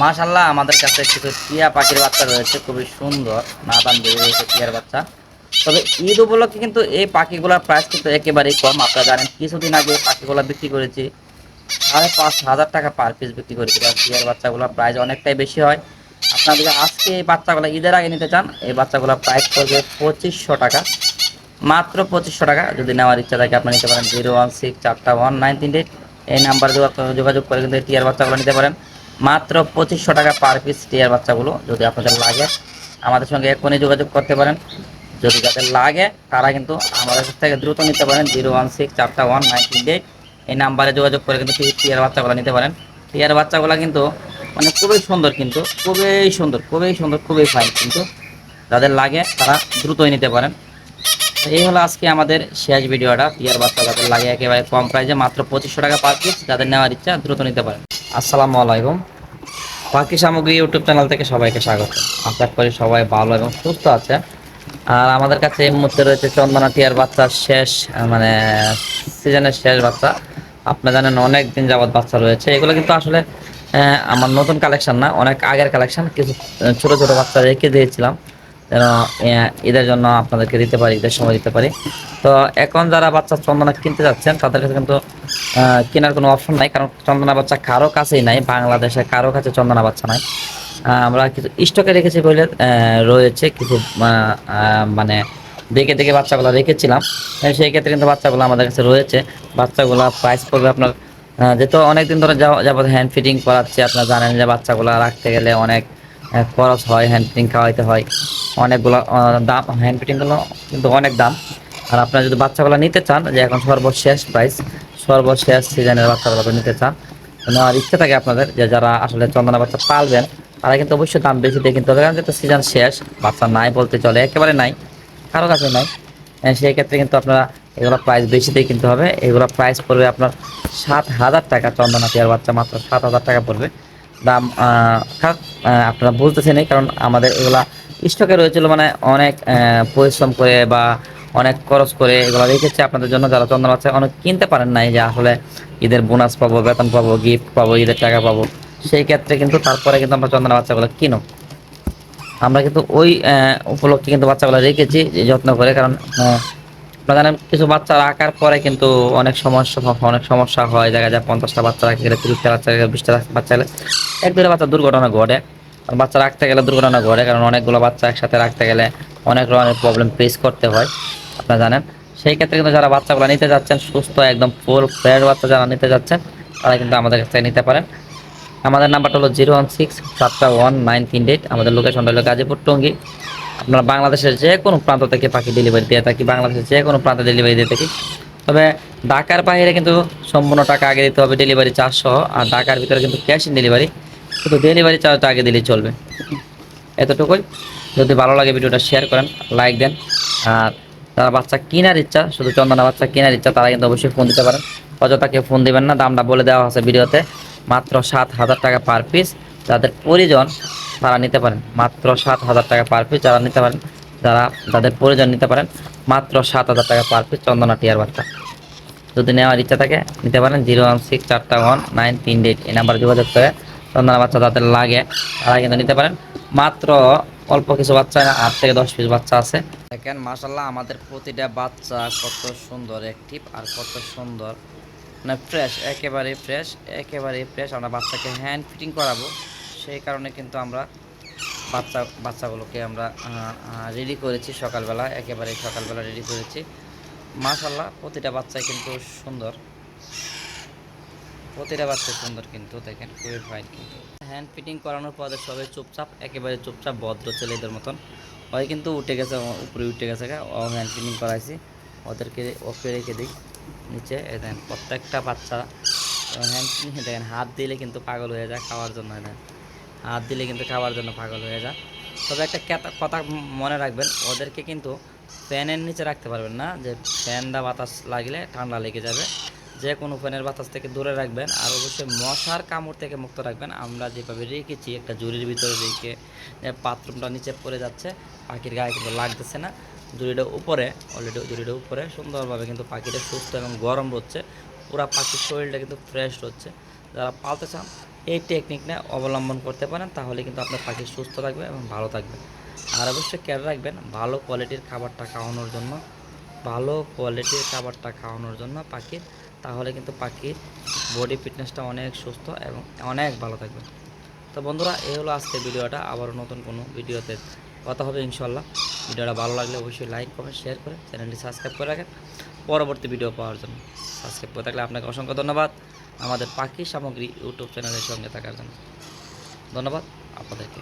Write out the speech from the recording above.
মাশাল্লাহ আমাদের কাছে কিছু টিয়া পাখির বাচ্চা রয়েছে, খুবই সুন্দর, নাদান বেরিয়ে রয়েছে টিয়ার বাচ্চা। তবে ঈদ উপলক্ষে কিন্তু এই পাখিগুলোর প্রাইস কিন্তু একেবারেই কম, আপনারা জানেন কিছুদিন আগে পাখিগুলো বিক্রি করেছি, সাড়ে পাঁচ হাজার টাকা পার পিস বিক্রি করেছি আর টিয়ার বাচ্চাগুলোর প্রাইস অনেকটাই বেশি হয়। আপনারা যদি আজকে এই বাচ্চাগুলো ঈদের আগে নিতে চান, এই বাচ্চাগুলোর প্রাইস পড়বে পঁচিশশো টাকা। মাত্র পঁচিশশো টাকা, যদি নেওয়ার ইচ্ছা থাকে আপনি নিতে পারেন, জিরো ওয়ান সিক্স চারটা ওয়ান নাইন তিনটে এই নাম্বারে যোগাযোগ করে কিন্তু টিয়ার বাচ্চাগুলো নিতে পারেন। মাত্র পঁচিশশো টাকা পার পিস টিয়ার বাচ্চাগুলো যদি আপনাদের লাগে, আমাদের সঙ্গে এখনই যোগাযোগ করতে পারেন। যদি যাদের লাগে, তারা কিন্তু আমাদের থেকে দ্রুত নিতে পারেন জিরো ওয়ান সিক্স চারটা ওয়ান নাইন তিনটে এই নাম্বারে যোগাযোগ করে কিন্তু টিয়ার বাচ্চাগুলো নিতে পারেন। টিয়ার বাচ্চাগুলো কিন্তু মানে খুবই সুন্দর কিন্তু, খুবই সুন্দর খুবই সুন্দর, খুবই ফাইন কিন্তু। যাদের লাগে, তারা দ্রুতই নিতে পারেন। এই হলো আজকে আমাদের শেষ ভিডিওটা। টিয়ার বাচ্চা যাদের লাগে, একেবারে কম প্রাইসে মাত্র পঁচিশশো টাকা পার পিস যাদের নেওয়ার ইচ্ছা, দ্রুত নিতে পারেন। আসসালামু আলাইকুম। পাখি সামগ্রী ইউটিউব চ্যানেল থেকে সবাইকে স্বাগত। আশা করি সবাই ভালো এবং সুস্থ আছে। আর আমাদের কাছে এই মুহূর্তে রয়েছে চন্দনা টিয়ার বাচ্চা শেষ মানে সিজনের শেষ বাচ্চা। আপনারা জানেন অনেক দিন যাবৎ বাচ্চা রয়েছে। এগুলো কিন্তু আসলে আমার নতুন কালেকশন না, অনেক আগের কালেকশন কিছু, ছোট ছোট বাচ্চা রেখে দিয়েছিলাম। যেন ঈদের জন্য আপনাদেরকে দিতে পারি ঈদের সময় দিতে পারি। তো এখন যারা বাচ্চা চন্দনা কিনতে যাচ্ছেন, তাদের কাছে কিন্তু কেনার কোনো অপশন নাই, কারণ চন্দনা বাচ্চা কারও কাছেই নাই, বাংলাদেশে কারও কাছে চন্দনা বাচ্চা নাই। আমরা কিছু স্টকে রেখেছি বলে রয়েছে, কিছু মানে দেখে দেখে বাচ্চাগুলো রেখেছিলাম। সেই ক্ষেত্রে কিন্তু বাচ্চাগুলো আমাদের কাছে রয়েছে। বাচ্চাগুলো প্রাইস পড়বে আপনার যেহেতু অনেকদিন ধরে যাবত হ্যান্ড ফিটিং করাচ্ছে, আপনারা জানেন যে বাচ্চাগুলো রাখতে গেলে অনেক খরচ হয় হ্যান্ড ফিটিং খাওয়াইতে হয়। অনেকগুলো দাম হ্যান্ড ফিটিংগুলো কিন্তু অনেক দাম। আর আপনারা যদি বাচ্চাগুলো নিতে চান, যে এখন সর্বশেষ প্রাইস সর্বশেষ সিজনের বাচ্চাগুলো নিতে চান নেওয়ার ইচ্ছা থাকে আপনাদের যে যারা আসলে চন্দনা বাচ্চা পালবেন, তারা কিন্তু অবশ্যই দাম বেশি দিয়ে কিনতে কারণ যেহেতু সিজন শেষ, বাচ্চা নাই বলতে চলে, একেবারে নাই, কারও কাছে নাই। সেই ক্ষেত্রে কিন্তু আপনারা এগুলো প্রাইস বেশি দিয়ে কিনতে হবে। এগুলো প্রাইস পড়বে আপনার সাত হাজার টাকা চন্দনা টিয়ার বাচ্চা, মাত্র সাত হাজার টাকা পড়বে। দাম আহ, আপনারা বুঝতেছেনই কারণ আমাদের এগুলা স্টকে রয়েছিল মানে অনেক পরিশ্রম করে বা অনেক খরচ করে এগুলো রেখেছে আপনাদের জন্য যারা চন্দন বাচ্চা অনেক কিনতে পারেন নাই যে আসলে ঈদের বোনাস পাবো বেতন পাবো গিফট পাবো ঈদের টাকা পাবো। সেই ক্ষেত্রে কিন্তু তারপরে কিন্তু আমরা চন্দনা বাচ্চাগুলো কিনো। আমরা কিন্তু ওই উপলক্ষে কিন্তু বাচ্চাগুলো রেখেছি যত্ন করে কারণ জানেন কিছু বাচ্চা রাখার পরে কিন্তু অনেক সমস্যা অনেক সমস্যা হয়। দেখা যায় পঞ্চাশটা বাচ্চা রাখতে গেলে তিরিশটা বাচ্চা গেলে বিশটা বাচ্চা গেলে এক দুটো বাচ্চা দুর্ঘটনা ঘটে। বাচ্চা রাখতে গেলে দুর্ঘটনা ঘটে, কারণ অনেকগুলো বাচ্চা একসাথে রাখতে গেলে অনেক রকমের প্রবলেম ফেস করতে হয়। আপনারা জানেন? সেই ক্ষেত্রে কিন্তু যারা বাচ্চাগুলো নিতে যাচ্ছেন, সুস্থ একদম ফুল ফ্রেশ বাচ্চা যারা নিতে যাচ্ছেন, তারা কিন্তু আমাদের কাছ থেকে নিতে পারেন। আমাদের নাম্বারটা হলো জিরো ওয়ান সিক্স সাতটা ওয়ান নাইন তিন এইট আমাদের লোকেশনটা হলো গাজীপুর টঙ্গী। আপনারা বাংলাদেশের যে কোনো প্রান্ত থেকে পাখি ডেলিভারি দিয়ে থাকি, বাংলাদেশের যে কোনো প্রান্তে ডেলিভারি দিয়ে থাকি। তবে ঢাকার বাইরে কিন্তু সম্পূর্ণ টাকা আগে দিতে হবে ডেলিভারি চার্জ সহ, আর ঢাকার ভিতরে কিন্তু ক্যাশ ইন ডেলিভারি শুধু ডেলিভারি চার্জটা আগে দিলেই চলবে। এতটুকুই। যদি ভালো লাগে ভিডিওটা শেয়ার করেন লাইক দেন। আর যারা বাচ্চা কেনার ইচ্ছা, শুধু চন্দনা বাচ্চা কেনার ইচ্ছা, তারা কিন্তু অবশ্যই ফোন দিতে পারেন। অযথা কেউ ফোন দিবেন না, দামটা বলে দেওয়া আছে ভিডিওতে। মাত্র সাত হাজার টাকা পার পিস যাদের প্রয়োজন তারা নিতে পারেন। মাত্র সাত হাজার টাকা পার পিস যারা নিতে পারেন, যারা যাদের প্রয়োজন নিতে পারেন, মাত্র সাত হাজার টাকা পার পিস চন্দনা টিয়ার বাচ্চা। যদি নেওয়ার ইচ্ছা থাকে, নিতে পারেন জিরো ওয়ান সিক্স চারটা ওয়ান নাইন তিন এইট। এই নাম্বারে যোগাযোগ করে চন্দনা বাচ্চা যাদের লাগে, তারা কিন্তু নিতে পারেন। মাত্র অল্প কিছু বাচ্চা, আট থেকে দশ পিস বাচ্চা আছে। দেখেন মাসাল্লাহ আমাদের প্রতিটা বাচ্চা কত সুন্দর অ্যাক্টিভ আর কত সুন্দর। মানে ফ্রেশ একেবারে ফ্রেশ একেবারে ফ্রেশ আমরা বাচ্চাকে হ্যান্ড ফিটিং করাবো। সেই কারণে কিন্তু আমরা বাচ্চা, বাচ্চাগুলোকে আমরা রেডি করেছি সকালবেলা একেবারে সকালবেলা রেডি করেছি। মাশাল্লাহ প্রতিটা বাচ্চাই কিন্তু সুন্দর। প্রতিটা বাচ্চা সুন্দর কিন্তু, দেখেন, খুবই ফাইন কিন্তু। হ্যান্ড ফিটিং করানোর পরে সবাই চুপচাপ, একেবারে চুপচাপ, ভদ্র ছেলেদের মতন। ওই কিন্তু উঠে গেছে উপরে উঠে গেছে ও হ্যান্ড ফিটিং করাইছি। ওদেরকে, ওকে রেখে দিই, নিচে দেখেন, প্রত্যেকটা বাচ্চা হ্যান্ড ফিটিং দেখেন, হাত দিলে কিন্তু পাগল হয়ে যায়, খাওয়ার জন্য দেখেন। হাত দিলে কিন্তু খাওয়ার জন্য পাগল হয়ে যায়। তবে একটা কথা মনে রাখবেন, ওদেরকে কিন্তু ফ্যানের নিচে রাখতে পারবেন না, যে ফ্যান দা বাতাস লাগলে ঠান্ডা লেগে যাবে। যে কোনো ফ্যানের বাতাস থেকে দূরে রাখবেন আর অবশ্যই মশার কামড় থেকে মুক্ত রাখবেন। আমরা যেভাবে রেখেছি, একটা জুড়ির ভিতরে রেখে বাথরুমটা নিচে পড়ে যাচ্ছে, পাখির গায়ে কিন্তু লাগতেছে না। জুড়িটা উপরে অলরেডি জুড়িটা উপরে, সুন্দরভাবে কিন্তু পাখিটা সুস্থ এবং গরম হচ্ছে পুরা পাখির শরীরটা কিন্তু ফ্রেশ হচ্ছে যারা পালতে চান এই টেকনিকটা অবলম্বন করতে পারেন, তাহলে কিন্তু আপনার পাখি সুস্থ থাকবে এবং ভালো থাকবে। আর অবশ্যই খেয়াল রাখবেন, ভালো কোয়ালিটির খাবারটা খাওয়ানোর জন্য, ভালো কোয়ালিটির খাবারটা খাওয়ানোর জন্য পাখির তাহলে কিন্তু পাখির বডি ফিটনেসটা অনেক সুস্থ এবং অনেক ভালো থাকবে। তো বন্ধুরা, এই হলো আজকের ভিডিওটা, আবারও নতুন কোনো ভিডিওতে কথা হবে ইনশাল্লাহ ভিডিওটা ভালো লাগলে অবশ্যই লাইক কমেন্ট শেয়ার করে চ্যানেলটি সাবস্ক্রাইব করে রাখেন। পরবর্তী ভিডিও পাওয়ার জন্য সাবস্ক্রাইব করে থাকলে আপনাকে অসংখ্য ধন্যবাদ। আমাদের পাখি সামগ্রী ইউটিউব চ্যানেলের সঙ্গে থাকার জন্য। ধন্যবাদ আপনাদেরকে।